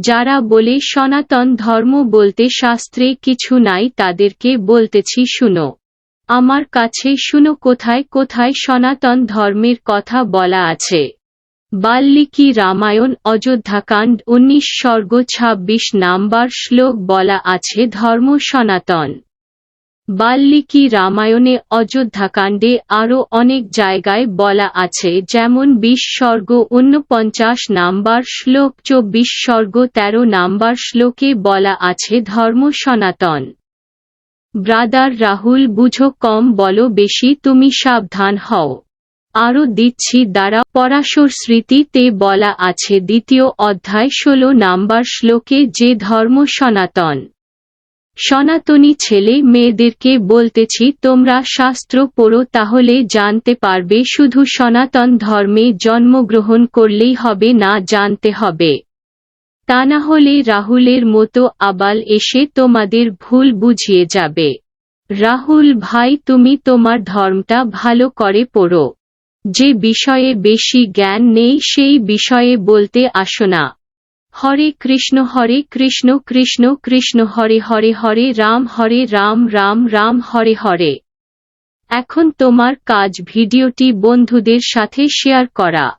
যারা বলে সনাতন ধর্ম বলতে শাস্ত্রে কিছু নাই তাদেরকে বলতেছি শুনো। আমার কাছে শুনো কোথায় কোথায় সনাতন ধর্মের কথা বলা আছে। বাল্মীকি রামায়ণ, অযোধ্যাকাণ্ড, উনিশ স্বর্গ, ছাব্বিশ নাম্বার শ্লোক বলা আছে ধর্ম সনাতন। বাল্মীকি রামায়ণে অযোধ্যাকাণ্ডে আরও অনেক জায়গায় বলা আছে, যেমন বিশ স্বর্গ ঊনপঞ্চাশ নাম্বার শ্লোক চব্বিশ স্বর্গ তেরো নাম্বার শ্লোকে বলা আছে, ধর্ম সনাতন। ব্রাদার রাহুল, বুঝো কম বলো বেশি, তুমি সাবধান হও। আরও দিচ্ছি, দ্বারা পরাশর স্মৃতিতে বলা আছে, দ্বিতীয় অধ্যায় ষোলো নাম্বার শ্লোকে যে ধর্ম সনাতন। সনাতনী ছেলে মেয়েদেরকে বলতেছি, তোমরা শাস্ত্র পড়ো, তাহলে জানতে পারবে, শুধু সনাতন ধর্মে জন্মগ্রহণ করলেই হবে, না জানতে হবে। তা না হলে রাহুলের মতো আবাল এসে তোমাদের ভুল বুঝিয়ে যাবে। রাহুল ভাই, তুমি তোমার ধর্মটা ভালো করে পড়ো। যে বিষয়ে বেশি জ্ঞান নেই, সেই বিষয়ে বলতে আসো না। হরে কৃষ্ণ হরে কৃষ্ণ কৃষ্ণ কৃষ্ণ, হরে হরে হরে, রাম হরে, রাম রাম রাম, হরে হরে। এখন তোমার কাজ ভিডিওটি বন্ধুদের সাথে শেয়ার করা।